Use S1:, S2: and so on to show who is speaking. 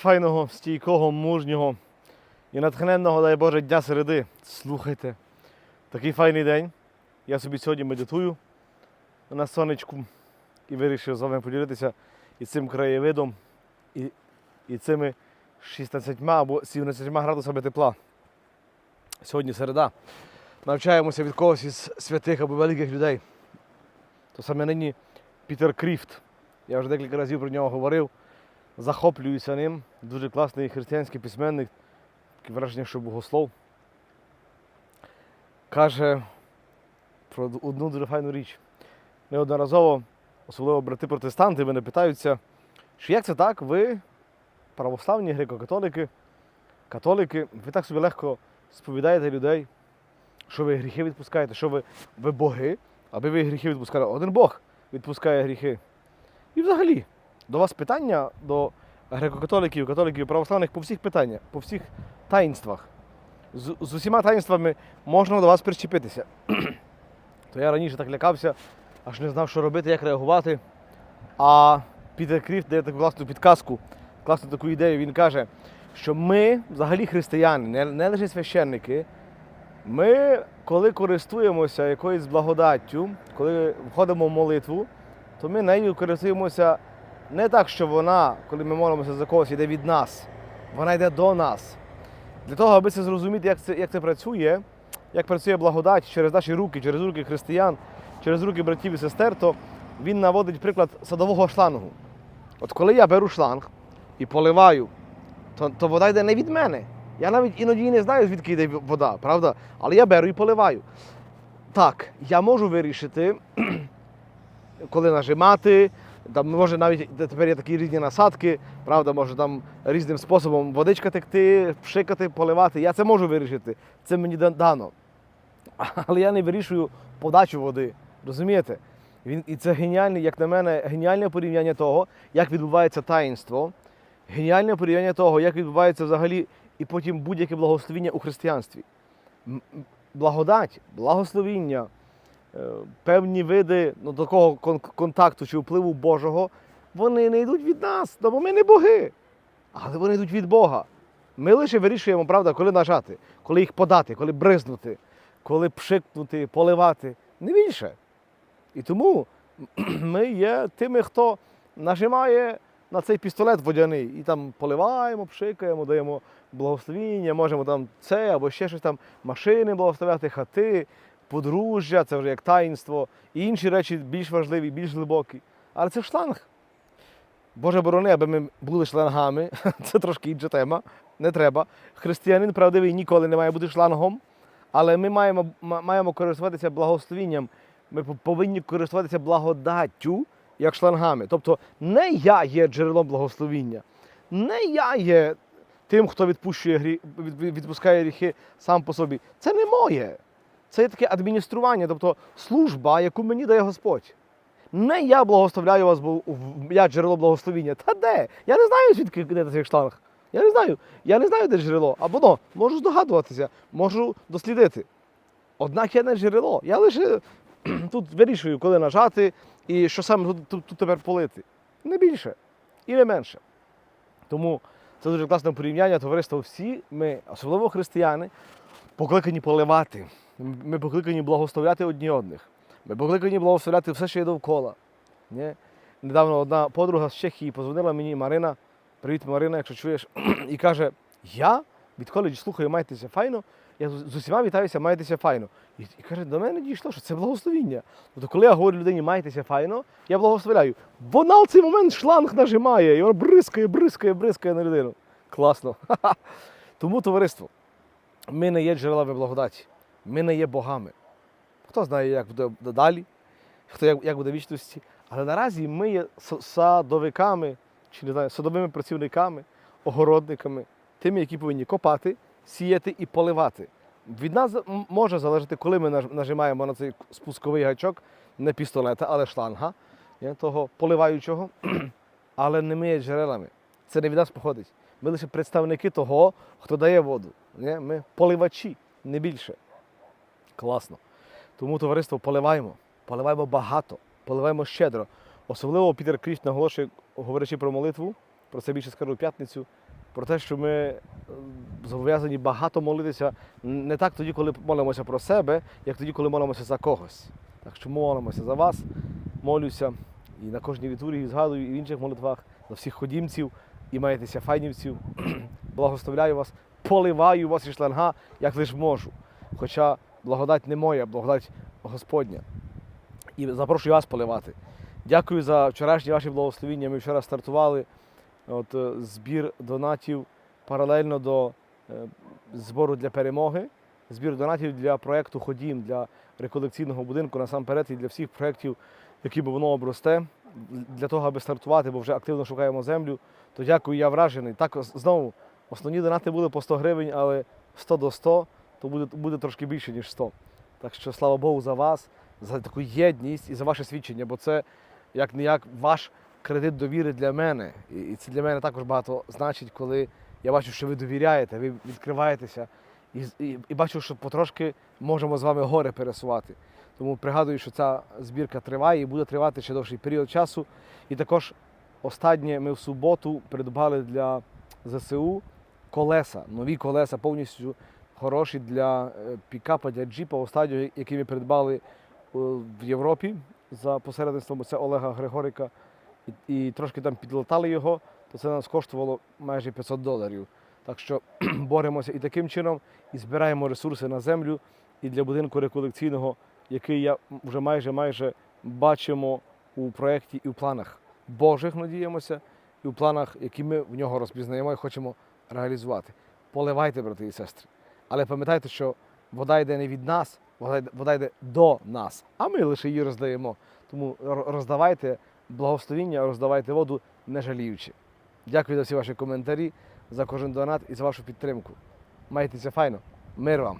S1: файного, стійкого, мужнього і натхненного, дай Боже, дня середи. Слухайте, такий файний день. Я собі сьогодні медитую на сонечку і вирішив з вами поділитися і цим краєвидом, і, і цими 16 або 17 градусами тепла. Сьогодні середа. Навчаємося від когось із святих або великих людей. То саме нині Пітер Кріфт. Я вже декілька разів про нього говорив. Захоплююся ним. Дуже класний християнський письменник, таке враження, що богослов. Каже про одну дуже файну річ. Неодноразово, особливо брати-протестанти, мене питаються, що як це так, ви, православні греко-католики, католики, ви так собі легко сповідаєте людей, що ви гріхи відпускаєте, що ви, ви боги, аби ви гріхи відпускали. Один Бог відпускає гріхи. І взагалі, до вас питання до греко-католиків, католиків, православних по всіх питаннях, по всіх таїнствах. З, з усіма таїнствами можна до вас причепитися. То я раніше так лякався, аж не знав, що робити, як реагувати. А Пітер Кріфт дає таку класну підказку, класну таку ідею. Він каже, що ми, взагалі християни, не, не лише священники, ми, коли користуємося якоюсь благодаттю, коли входимо в молитву, то ми нею користуємося не так, що вона, коли ми молимося за когось, йде від нас, вона йде до нас. Для того, аби це зрозуміти, як це, як це працює, як працює благодать через наші руки, через руки християн, через руки братів і сестер, то він наводить приклад садового шлангу. От коли я беру шланг і поливаю, то, то вода йде не від мене. Я навіть іноді не знаю, звідки йде вода, правда? Але я беру і поливаю. Так, я можу вирішити, коли нажимати. Там може навіть тепер є такі різні насадки, правда, може там різним способом водичка текти, пшикати, поливати. Я це можу вирішити. Це мені дано. Але я не вирішую подачу води. Розумієте? Він, і це геніальне, як на мене, геніальне порівняння того, як відбувається таїнство, геніальне порівняння того, як відбувається взагалі і потім будь-яке благословіння у християнстві. Благодать, благословіння, певні види ну, такого кон- контакту чи впливу Божого, вони не йдуть від нас, бо ми не боги. Але вони йдуть від Бога. Ми лише вирішуємо, правда, коли нажати, коли їх подати, коли бризнути, коли пшикнути, поливати. Не більше. І тому ми є тими, хто нажимає на цей пістолет водяний і там поливаємо, пшикаємо, даємо благословіння, можемо там це або ще щось там, машини благословляти, хати, подружжя, це вже як таїнство, і інші речі більш важливі, більш глибокі. Але це шланг. Боже борони, аби ми були шлангами, це трошки інша тема, не треба. Християнин правдивий ніколи не має бути шлангом, але ми маємо, маємо користуватися благословінням. Ми повинні користуватися благодаттю як шлангами. Тобто не я є джерелом благословіння, не я є тим, хто відпущує грі, від- від- відпускає гріхи сам по собі. Це не моє. Це є таке адміністрування, тобто служба, яку мені дає Господь. Не я благословляю вас, бо я джерело благословіння. Та де? Я не знаю, звідки де цей шланг. Я не знаю. Я не знаю, де джерело. Або ну, можу здогадуватися, можу дослідити. Однак я не джерело. Я лише тут вирішую, коли нажати і що саме тут, тут, тут тепер полити. Не більше і не менше. Тому це дуже класне порівняння. Товариство всі ми, особливо християни, покликані поливати. Ми покликані благословляти одні одних. Ми покликані благословляти все, що є довкола. Ні? Недавно одна подруга з Чехії позвонила мені Марина. Привіт, Марина, якщо чуєш, і каже: Я відколи слухаю, майтеся файно, я з усіма вітаюся, майтеся файно. І, і каже, до мене дійшло, що це благословіння. Тобто, коли я говорю людині, майтеся файно, я благословляю. Вона в цей момент шланг нажимає, і вона бризкає, бризкає, бризкає на людину. Класно. Тому, товариство, ми не є джерелами благодаті, ми не є богами. Хто знає, як буде далі, хто як, як буде вічності. Але наразі ми є садовиками, чи не знаю, садовими працівниками, огородниками, тими, які повинні копати, сіяти і поливати. Від нас може залежати, коли ми нажимаємо на цей спусковий гачок, не пістолета, але шланга, того поливаючого. Але не ми є джерелами. Це не від нас походить. Ми лише представники того, хто дає воду. Ми поливачі, не більше. Класно. Тому товариство поливаємо. Поливаємо багато, поливаємо щедро. Особливо Пітер Кріфт наголошує, говорячи про молитву, про це більше скажу п'ятницю. про те, що ми е, зобов'язані багато молитися не так тоді, коли молимося про себе, як тоді, коли молимося за когось. Так що молимося за вас, молюся і на кожній літургії згадую, і в інших молитвах за всіх ходімців і маєтеся файнівців. Благословляю вас, поливаю вас і шланга, як лиш можу. Хоча благодать не моя, благодать Господня. І запрошую вас поливати. Дякую за вчорашні ваші благословіння. Ми вчора стартували от, е, збір донатів паралельно до е, збору для перемоги. Збір донатів для проєкту Ходім для реколекційного будинку насамперед і для всіх проєктів, які воно обросте. Для того, аби стартувати, бо вже активно шукаємо землю. То дякую, я вражений. Так, знову, основні донати були по 100 гривень, але 100 до 100, то буде, буде трошки більше, ніж 100. Так що слава Богу за вас, за таку єдність і за ваше свідчення, бо це як не як ваш кредит довіри для мене. І це для мене також багато значить, коли я бачу, що ви довіряєте, ви відкриваєтеся, і, і, і бачу, що потрошки можемо з вами гори пересувати. Тому пригадую, що ця збірка триває і буде тривати ще довший період часу. І також останнє ми в суботу придбали для ЗСУ колеса, нові колеса, повністю хороші для е, пікапа, для джіпа, останнього, який ми придбали е, в Європі за посередництвом це Олега Григорика. І, і трошки там підлатали його, то це нас коштувало майже 500 доларів. Так що боремося і таким чином, і збираємо ресурси на землю і для будинку реколекційного, який я вже майже майже бачимо у проєкті і в планах Божих, надіємося, і в планах, які ми в нього розпізнаємо і хочемо реалізувати. Поливайте, брати і сестри. Але пам'ятайте, що вода йде не від нас, вода йде, до нас, а ми лише її роздаємо. Тому роздавайте благословіння, роздавайте воду, не жаліючи. Дякую за всі ваші коментарі, за кожен донат і за вашу підтримку. Майтеся файно. Мир вам!